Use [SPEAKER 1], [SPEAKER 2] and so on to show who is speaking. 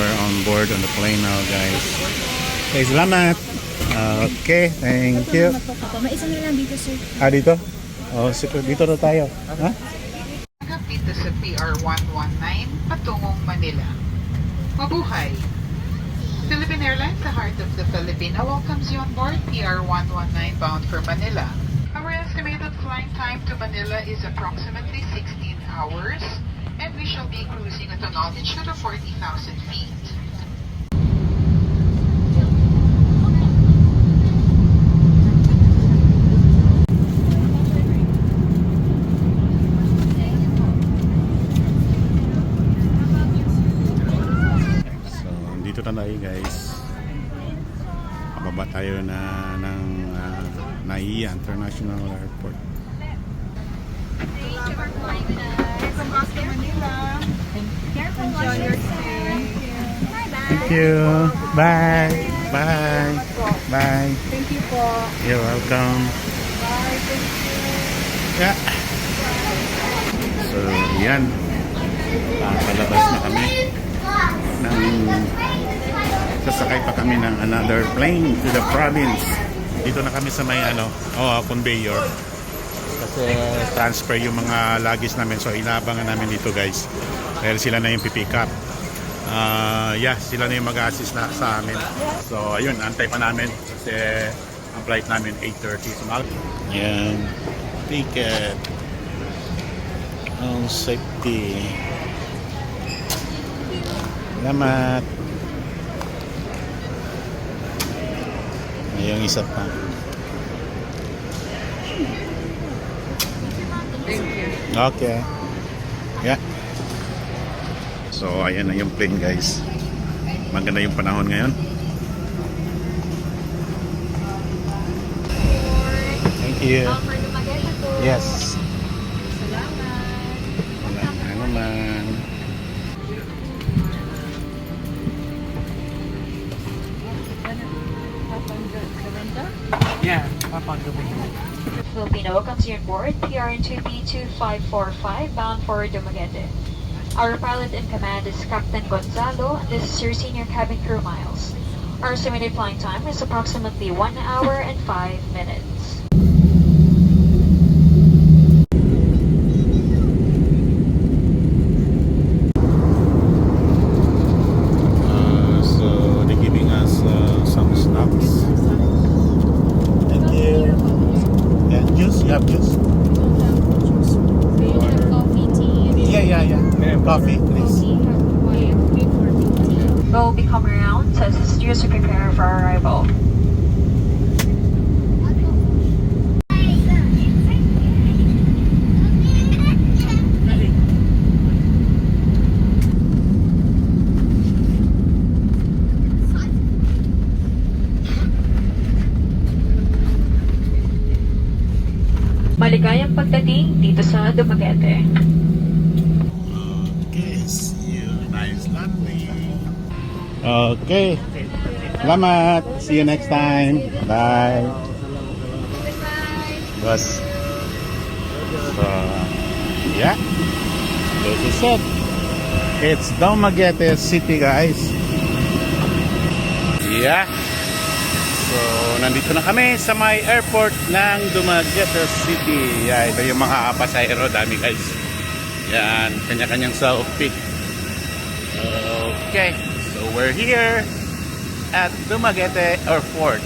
[SPEAKER 1] we're on board on the plane now, guys. Okay, salamat. Okay, thank you.
[SPEAKER 2] May isa na lang dito, sir.
[SPEAKER 1] Ah, dito? Oh, sige, dito na tayo. Ha?
[SPEAKER 3] Hanggang dito sa PR 119 patungong Manila. Mabuhay! Philippine Airlines, the heart of the Filipino, welcomes you on board PR 119 bound for Manila. Our estimated flying time to Manila is approximately 16 hours, and we shall be cruising at an altitude of 40,000 feet.
[SPEAKER 1] Dito na tayo, guys. Pababa tayo na ng uh, Naiya International Airport. Thank you. Bye. Bye. Bye.
[SPEAKER 2] Thank you po.
[SPEAKER 1] You're welcome. Yeah. So, yan. Palabas na kami. Ng, sasakay pa kami ng another plane to the province. Dito na kami sa may ano, oh, conveyor. Transfer yung mga luggage namin. So, inaabangan namin dito guys. Dahil sila na yung pipick up. Ah, yeah, sila na yung mag-assist na sa amin. So, ayun, antay pa namin. Kasi ang flight namin 8.30. So, yan. Ticket. Ang safety. Salamat. Yung isa pa. Okay. Yeah. So, ayan na yung plane guys. Maganda yung panahon ngayon. Thank you. Yes. Wala na naman.
[SPEAKER 4] Yeah,
[SPEAKER 5] you on board PRN2B 2545 bound for Dumaguete. Our pilot in command is Captain Gonzalo and this is your senior cabin crew miles. Our estimated flying time is approximately 1 hour and 5 minutes.
[SPEAKER 2] Tea?
[SPEAKER 1] Yeah, yeah, yeah. Coffee, please.
[SPEAKER 5] We'll be coming around to assist you we prepare for our arrival. Maligayang pagdating dito sa Dumaguete.
[SPEAKER 1] Okay. Salamat. See you next time. Bye. Bus. So, yeah. This is it. It's Dumaguete City, guys. Yeah. So, nandito na kami sa may airport ng Dumaguete City. Yeah, ito yung mga pasahero. Dami, guys. Yan, kanya-kanyang selfie. Okay, so we're here at Dumaguete Airport.